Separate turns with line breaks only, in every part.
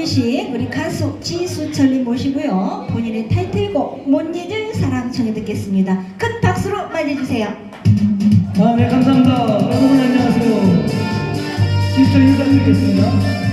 분씩 우리 가수 지수철님 모시고요. 본인의 타이틀곡 못 잊을 사랑 청해 듣겠습니다. 큰 박수로 맞이해주세요.
아, 네, 감사합니다. 여러분 안녕하세요. 지수철 인사드리겠습니다.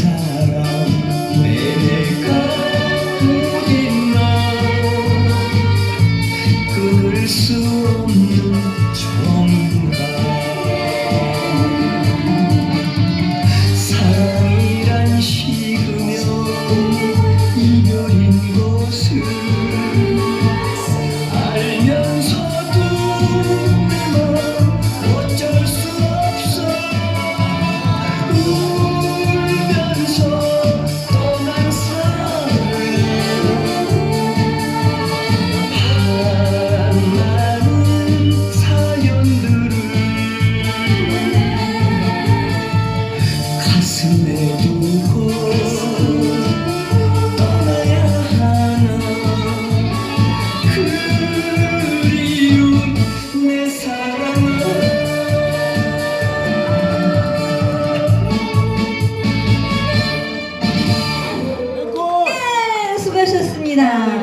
time. 是的。